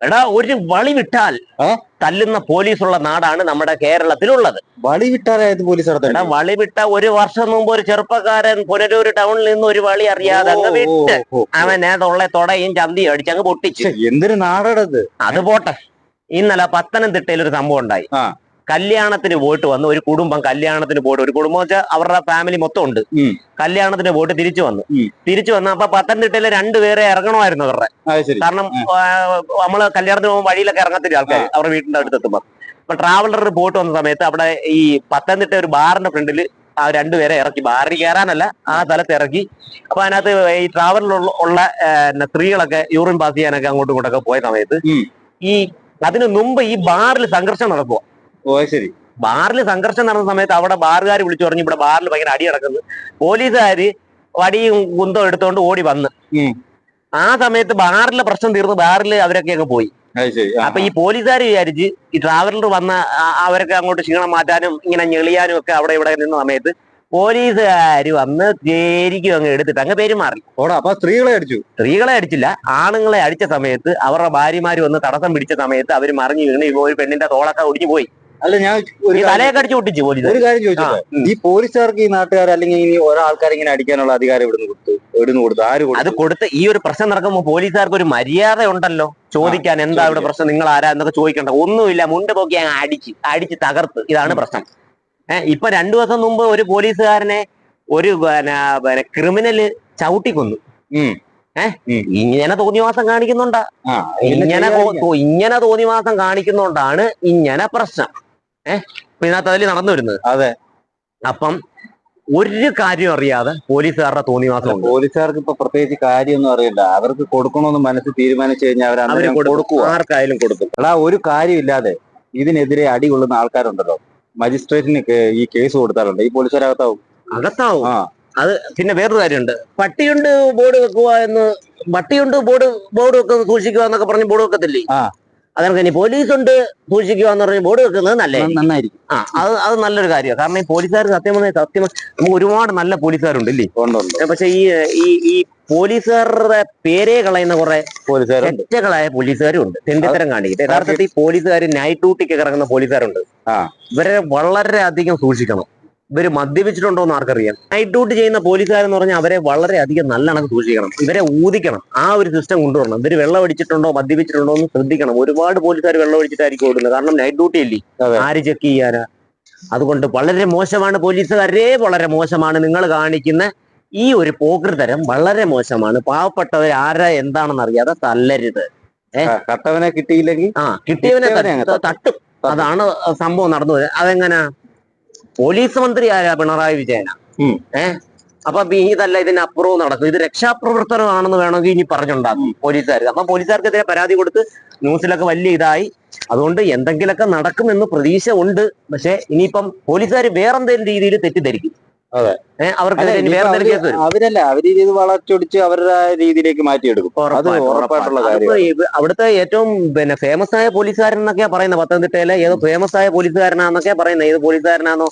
എടാ ഒരു വളി വിട്ടാൽ തല്ലുന്ന പോലീസുള്ള നാടാണ് നമ്മുടെ കേരളത്തിലുള്ളത്. വളി വിട്ടാലായത് പോലീസ് എടാ വളി വിട്ട ഒരു വർഷം മുമ്പ് ഒരു ചെറുപ്പക്കാരൻ പുനരൂർ ടൗണിൽ നിന്ന് ഒരു വളി അറിയാതെ അങ്ങ് വിട്ട് അവൻ തൊള്ളെ തൊടയും ചന്തിയും അടിച്ച് അങ്ങ് പൊട്ടിച്ചു. എന്തൊരു നാടടത് അത് പോട്ടെ. ഇന്നലെ പത്തനംതിട്ടയിൽ ഒരു സംഭവം ഉണ്ടായി. കല്യാണത്തിന് പോയിട്ട് വന്ന്. ഒരു കുടുംബം കല്യാണത്തിന് പോയിട്ട് ഒരു കുടുംബം വെച്ചാൽ അവരുടെ ഫാമിലി മൊത്തം ഉണ്ട്. കല്യാണത്തിന് പോയിട്ട് തിരിച്ചു വന്നു. തിരിച്ചു വന്ന അപ്പൊ പത്തനംതിട്ടയിലെ രണ്ടുപേരെ ഇറങ്ങണമായിരുന്നു അവരുടെ. കാരണം നമ്മൾ കല്യാണത്തിന് പോകുമ്പോൾ വഴിയിലൊക്കെ ഇറങ്ങത്തില്ല ആൾക്കാർ അവരുടെ വീട്ടിന്റെ അടുത്ത് എത്തുമ്പോൾ അപ്പൊ ട്രാവലർ പോയിട്ട് വന്ന സമയത്ത് അവിടെ ഈ പത്തനംതിട്ട ഒരു ബാറിന്റെ ഫ്രണ്ടിൽ ആ രണ്ടുപേരെ ഇറക്കി. ബാറിൽ കയറാനല്ല ആ സ്ഥലത്ത് ഇറക്കി. അപ്പൊ അതിനകത്ത് ഈ ട്രാവലറിലുള്ള ഉള്ള സ്ത്രീകളൊക്കെ യൂറിൻ പാസ് ചെയ്യാനൊക്കെ അങ്ങോട്ടും ഇങ്ങോട്ടൊക്കെ പോയ സമയത്ത് ഈ അതിനു മുമ്പ് ഈ ബാറിൽ സംഘർഷം നടക്കുക ഓ ശരി. ബാറിൽ സംഘർഷം നടന്ന സമയത്ത് അവിടെ ബാറുകാർ വിളിച്ചു പറഞ്ഞു ഇവിടെ ബാറിൽ ഭയങ്കര അടി നടക്കുന്നു. പോലീസുകാര് വടിയും കുന്തവും എടുത്തോണ്ട് ഓടി വന്ന്. ആ സമയത്ത് ബാറിലെ പ്രശ്നം തീർന്ന് ബാറിൽ അവരൊക്കെ അങ്ങ് പോയി. അപ്പൊ ഈ പോലീസുകാർ വിചാരിച്ച് ഈ ട്രാവലർ വന്ന അവരൊക്കെ അങ്ങോട്ട് ക്ഷീണം മാറ്റാനും ഇങ്ങനെ ഞെളിയാനും ഒക്കെ അവിടെ ഇവിടെ നിന്ന സമയത്ത് പോലീസുകാർ വന്ന് ശരിക്കും അങ്ങ് എടുത്തിട്ട് അങ്ങ് പെരുമാറി. അപ്പൊ സ്ത്രീകളെ അടിച്ചു. സ്ത്രീകളെ അടിച്ചില്ല ആണുങ്ങളെ അടിച്ച സമയത്ത് അവരുടെ ഭാര്യമാര് വന്ന് തടസ്സം പിടിച്ച സമയത്ത് അവർ മറിഞ്ഞു വീണ് ഒരു പെണ്ണിന്റെ തോളൊക്കെ ഒടിഞ്ഞു പോയി. അല്ല ഞാൻ ഒരു തലയൊക്കെ അടിച്ചു പൊട്ടിച്ചു പോലീസ്. ഒരു കാര്യം ഉം. ഈ പോലീസുകാർക്ക് ഈ നാട്ടുകാർ അല്ലെങ്കിൽ ഇനി ഒരാൾക്കാർ ഇങ്ങനെ അടിക്കാനുള്ള അധികാരം ഇവിടുന്ന് കൊടുത്തു ഇവിടുന്ന് കൊടുത്തു ആര് അത് കൊടുത്ത് ഈ ഒരു പ്രശ്നം നടക്കുമ്പോൾ പോലീസുകാർക്ക് ഒരു മര്യാദ ഉണ്ടല്ലോ? ചോദിക്കാൻ എന്താ ഇവിടെ പ്രശ്നം നിങ്ങൾ ആരാ എന്നൊക്കെ ചോദിക്കണ്ട. ഒന്നുമില്ല മുണ്ട് പോക്കി അടിച്ച് അടിച്ച് തകർത്ത്. ഇതാണ് പ്രശ്നം. ഏഹ് ഇപ്പൊ രണ്ടു ദിവസം മുമ്പ് ഒരു പോലീസുകാരനെ ഒരു പിന്നെ ക്രിമിനൽ ചവിട്ടിക്കൊന്നു. ഏഹ് ഇങ്ങനെ തോന്നിവാസം കാണിക്കുന്നുണ്ടാ. ഇങ്ങനെ. ഇങ്ങനെ തോന്നിവാസം കാണിക്കുന്നോണ്ടാണ് ഇങ്ങനെ പ്രശ്നം. ഏഹ് മീനാത്ത ഇതിനകത്ത് അതിൽ നടന്നു വരുന്നത്. അതെ. അപ്പം ഒരു കാര്യം അറിയാതെ പോലീസുകാരുടെ തോന്നിവാസം മാത്രം പോലീസുകാർക്ക് ഇപ്പൊ പ്രത്യേകിച്ച് കാര്യമൊന്നും അറിയില്ല. അവർക്ക് കൊടുക്കണമെന്ന് മനസ്സ് തീരുമാനിച്ചു കഴിഞ്ഞാൽ അവർ കൊടുക്കും. ആർക്കായാലും കൊടുക്കും. എടാ ഒരു കാര്യമില്ലാതെ ഇതിനെതിരെ അടി കൊള്ളുന്ന ആൾക്കാരുണ്ടല്ലോ. മജിസ്ട്രേറ്റിന് ഈ കേസ് കൊടുത്താലുണ്ട്. ഈ പോലീസുകാരകത്താവും. അകത്താവും. ആ. പിന്നെ വേറൊരു കാര്യമുണ്ട്. പട്ടിയുണ്ട് ബോർഡ് വെക്കുക എന്ന് പട്ടിയുണ്ട് ബോർഡ് ബോർഡ് വെക്കുക സൂക്ഷിക്കുക എന്നൊക്കെ പറഞ്ഞ് ബോർഡ് വെക്കത്തില്ലേ? ആ. ഇനി പോലീസ് ഉണ്ട് സൂക്ഷിക്കുക എന്ന് പറഞ്ഞ് ബോർഡ് വെക്കുന്നത് നല്ലേ നന്നായിരിക്കും. ആ അത് അത് നല്ലൊരു കാര്യമാണ് കാരണം ഈ പോലീസുകാർ സത്യം പറഞ്ഞാൽ സത്യം നമുക്ക് ഒരുപാട് നല്ല പോലീസുകാരുണ്ട് ഇല്ലേ? പക്ഷെ ഈ ഈ ഈ പോലീസുകാരുടെ പേരെ കളയുന്ന കുറെ പോലീസുകാരുണ്ട്. ചെറ്റകളായ പോലീസുകാരും ഉണ്ട് തെണ്ടിത്തരം കാണിക്കും യഥാർത്ഥത്തിൽ ഈ പോലീസുകാർ നൈറ്റ് ഡ്യൂട്ടിക്ക് ഇറങ്ങുന്ന പോലീസുകാരുണ്ട്. ആ. ഇവരെ വളരെ അധികം സൂക്ഷിക്കണം. ഇവർ മദ്യപിച്ചിട്ടുണ്ടോ എന്ന് ആർക്കറിയാം. നൈറ്റ് ഡ്യൂട്ടി ചെയ്യുന്ന പോലീസുകാരെന്ന് പറഞ്ഞാൽ അവരെ വളരെ അധികം നല്ല കണക്ക് സൂക്ഷിക്കണം. ഇവരെ ഊതിക്കണം. ആ ഒരു സിസ്റ്റം കൊണ്ടുവരണം. ഇവർ വെള്ളം അടിച്ചിട്ടുണ്ടോ മദ്യപിച്ചിട്ടുണ്ടോ എന്ന് ശ്രദ്ധിക്കണം. ഒരുപാട് പോലീസുകാർ വെള്ളം അടിച്ചിട്ടായിരിക്കും ഓടുന്നത്. കാരണം നൈറ്റ് ഡ്യൂട്ടി അല്ലേ? ആര് ചെക്ക് ചെയ്യാനാ? അതുകൊണ്ട് വളരെ മോശമാണ് പോലീസുകാരെ. വളരെ മോശമാണ് നിങ്ങൾ കാണിക്കുന്ന ഈ ഒരു പോകൃതരം വളരെ മോശമാണ്. പാവപ്പെട്ടവർ ആരാ എന്താണെന്ന് അറിയാതെ തല്ലരുത്. കട്ടവനെ കിട്ടിയില്ലെങ്കിൽ ആ കിട്ടിയവനെ തട്ടും. അതാണ് സംഭവം നടന്നു അതെങ്ങനെ? പോലീസ് മന്ത്രി ആരാ? പിണറായി വിജയന. ഏ? അപ്പൊ ഇതല്ല ഇതിനപ്പുറവും നടക്കും. ഇത് രക്ഷാപ്രവർത്തനമാണെന്ന് വേണമെങ്കിൽ ഇനി പറഞ്ഞുണ്ടാക്കും പോലീസുകാർ അപ്പൊ പോലീസുകാർക്കെതിരെ പരാതി കൊടുത്ത് ന്യൂസിലൊക്കെ വലിയ ഇതായി. അതുകൊണ്ട് എന്തെങ്കിലുമൊക്കെ നടക്കുമെന്ന് പ്രതീക്ഷ ഉണ്ട്. പക്ഷെ ഇനിയിപ്പം പോലീസുകാർ വേറെന്തെങ്കിലും രീതിയിൽ തെറ്റിദ്ധരിക്കും. അവർക്ക് അവരല്ല അവർ ഇത് വളച്ചൊടിച്ച് അവരുടെ രീതിയിലേക്ക് മാറ്റിയെടുക്കും. അത് ഉറപ്പായിട്ടും, ഉറപ്പായിട്ടുള്ള കാര്യം അവിടുത്തെ ഏറ്റവും പിന്നെ ഫേമസ് ആയ പോലീസുകാരൻ എന്നൊക്കെയാ പറയുന്നത്. പത്തനംതിട്ടയിലെ ഏതോ ഫേമസ് ആയ പോലീസുകാരനാന്നൊക്കെയാ പറയുന്നത്. ഏത് പോലീസുകാരനാണോ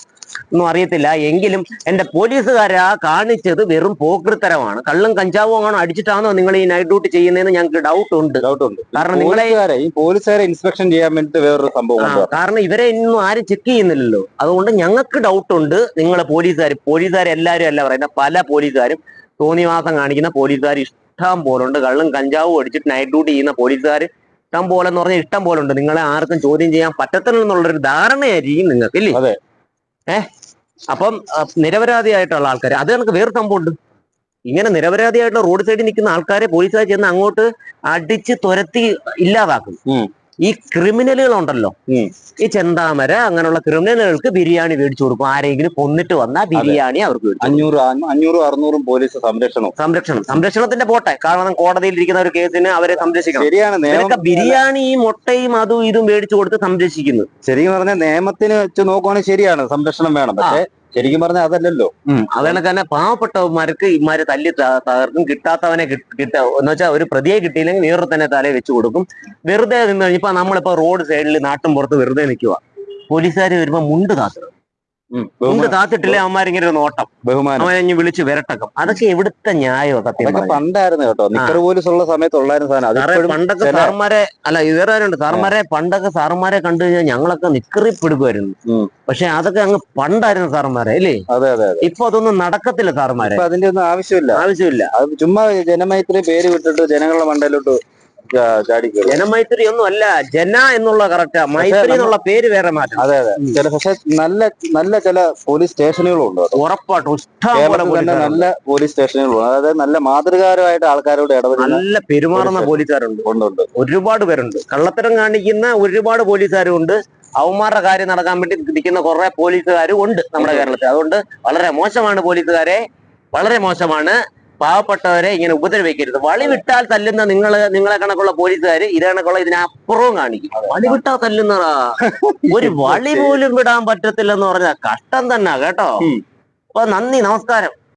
ഒന്നും അറിയത്തില്ല. എങ്കിലും എന്റെ പോലീസുകാരാ കാണിച്ചത് വെറും പോക്കൃത്തരമാണ് കള്ളും കഞ്ചാവും ആണോ അടിച്ചിട്ടാണോ നിങ്ങൾ ഈ നൈറ്റ് ഡ്യൂട്ടി ചെയ്യുന്നതെന്ന് ഞങ്ങൾക്ക് ഡൗട്ട് ഉണ്ട്. ഡൗട്ട് ഉണ്ട്. കാരണം നിങ്ങളെ പോലീസുകാരെ ഈ പോലീസുകാരെ ഇൻസ്പെക്ഷൻ ചെയ്യാൻ വേണ്ടി വേറൊരു സംഭവം കാരണം ഇവരെ ഇന്നും ആരും ചെക്ക് ചെയ്യുന്നില്ലല്ലോ. അതുകൊണ്ട് ഞങ്ങൾക്ക് ഡൗട്ട് ഉണ്ട്. നിങ്ങളെ പോലീസുകാർ പോലീസുകാർ എല്ലാവരും അല്ല പറയുന്നത് പല പോലീസുകാരും തോന്നിവാസം കാണിക്കുന്ന പോലീസുകാർ ഇഷ്ടം പോലുണ്ട്. കള്ളും കഞ്ചാവും അടിച്ചിട്ട് നൈറ്റ് ഡ്യൂട്ടി ചെയ്യുന്ന പോലീസുകാർ ഇഷ്ടം പോലെ എന്ന് പറഞ്ഞാൽ ഇഷ്ടം പോലെ ഉണ്ട് നിങ്ങളെ ആർക്കും ചോദ്യം ചെയ്യാൻ പറ്റത്തില്ല എന്നുള്ളൊരു ധാരണയായിരിക്കും നിങ്ങൾക്ക് ഇല്ലേ? അതെ. ഏ? അപ്പം നിരപരാധിയായിട്ടുള്ള ആൾക്കാർ അത് കണക്ക് വേറെ സംഭവം ഉണ്ട് ഇങ്ങനെ നിരപരാധിയായിട്ടുള്ള റോഡ് സൈഡിൽ നിൽക്കുന്ന ആൾക്കാരെ പോലീസുകാർ ചെന്ന് അങ്ങോട്ട് അടിച്ച് തുരത്തി ഇല്ലാതാക്കും. ഈ ക്രിമിനലുകളുണ്ടല്ലോ. ഉണ്ടല്ലോ ഈ ചെന്താമര അങ്ങനെയുള്ള ക്രിമിനലുകൾക്ക് ബിരിയാണി മേടിച്ചു കൊടുക്കും. ആരെങ്കിലും കൊന്നിട്ട് വന്നാൽ ബിരിയാണി അവർക്ക് കൊടുക്കും. അഞ്ഞൂറ് അഞ്ഞൂ- അഞ്ഞൂറും അറുന്നൂറും പോലീസ് സംരക്ഷണം. സംരക്ഷണം. സംരക്ഷണത്തിന്റെ പോട്ടെ. കാരണം കോടതിയിൽ ഇരിക്കുന്ന ഒരു കേസിന് അവരെ സംരക്ഷിക്കണം. ശരിയാണ്. ബിരിയാണി ഈ ബിരിയാണിയും മുട്ടയും അതും ഇതും മേടിച്ചു കൊടുത്ത് സംരക്ഷിക്കുന്നു. ശരിക്കും പറഞ്ഞാൽ നിയമത്തിന് വെച്ച് നോക്കുവാണെങ്കിൽ ശരിയാണ്. സംരക്ഷണം വേണം. പക്ഷെ ശരിക്കും പറഞ്ഞാൽ അതല്ലല്ലോ. അതുകൊണ്ട് തന്നെ പാവപ്പെട്ടവന്മാർക്ക് ഇമാര് തല്ലി തകർക്കും. കിട്ടാത്തവനെ കിട്ട എന്ന് വെച്ചാൽ ഒരു പ്രതിയെ കിട്ടിയില്ലെങ്കിൽ വേറെ തന്നെ തലയെ വെച്ച് കൊടുക്കും. വെറുതെ നിന്ന് കഴിഞ്ഞപ്പോ നമ്മളിപ്പോ റോഡ് സൈഡിൽ നാട്ടും പുറത്ത് വെറുതെ നിൽക്കുക പോലീസുകാർ വരുമ്പോ മുണ്ട് കാത്തുക ബഹുമാനം. താത്തിട്ടില്ലേ അവന്മാരിങ്ങനെ ഒരു നോട്ടം. ബഹുമാനം. അവനെ വിളിച്ച് വിരട്ടക്കം അതൊക്കെ എവിടുത്തെ ന്യായോ സത്യം പണ്ടായിരുന്നു കേട്ടോ. നിക്കർ പോലീസ് ഉള്ള സമയത്ത് ഉള്ളായിരുന്നു സാധനം. പണ്ടൊക്കെ സാറന്മാരെ അല്ല വേറെ ആരുണ്ട് പണ്ടൊക്കെ സാറന്മാരെ കണ്ടു കഴിഞ്ഞാൽ ഞങ്ങളൊക്കെ നിക്കറിപ്പെടുക്കുമായിരുന്നു. പക്ഷെ അതൊക്കെ അങ്ങ് പണ്ടായിരുന്നു സാറന്മാരെ അല്ലേ? അതെ അതെ ഇപ്പൊ അതൊന്നും നടക്കത്തില്ല സാറന്മാരെ. ഇപ്പൊ അതിന്റെ ഒന്നും ആവശ്യമില്ല. ആവശ്യമില്ല. ചുമ്മാ ജനമൈത്രി പേര് വിട്ടിട്ട് ജനങ്ങളുടെ മണ്ടയിലോട്ട് ചാടി ജനമൈത്രി ഒന്നും അല്ല ജന എന്നുള്ള കറക്റ്റാ മൈത്രി എന്നുള്ള പേര് വേറെ മാറ്റം. അതെ അതെ. ചില പക്ഷെ നല്ല നല്ല ചില പോലീസ് സ്റ്റേഷനുകളും ഉണ്ട് ഉറപ്പാട്ടോ ഉറപ്പായിട്ടും ഇഷ്ടം തന്നെ നല്ല പോലീസ് സ്റ്റേഷനുകളും അതായത് നല്ല മാതൃകാരമായിട്ട് ആൾക്കാരോട് ഇടപെടുന്ന നല്ല പെരുമാറുന്ന. പോലീസുകാരുണ്ട്. ഉണ്ട് ഒരുപാട് പേരുണ്ട്. കള്ളത്തരം കാണിക്കുന്ന ഒരുപാട് പോലീസുകാരും ഉണ്ട്. അവന്മാരുടെ കാര്യം നടക്കാൻ വേണ്ടി നിൽക്കുന്ന കുറെ പോലീസുകാരും ഉണ്ട് നമ്മുടെ കേരളത്തിൽ. അതുകൊണ്ട് വളരെ മോശമാണ് പോലീസുകാരെ. വളരെ മോശമാണ്. പാവപ്പെട്ടവരെ ഇങ്ങനെ ഉപദ്രവിക്കരുത്. വളി വിട്ടാൽ തല്ലുന്ന നിങ്ങൾ നിങ്ങളെ കണക്കുള്ള പോലീസുകാര് ഇത് കണക്കുള്ള ഇതിനപ്പുറവും കാണിക്കും. വളി വിട്ടാൽ തല്ലുന്നതാ. ഒരു വളി പോലും വിടാൻ പറ്റത്തില്ലെന്ന് പറഞ്ഞാൽ കഷ്ടം തന്നെ കേട്ടോ. അപ്പൊ നന്ദി നമസ്കാരം.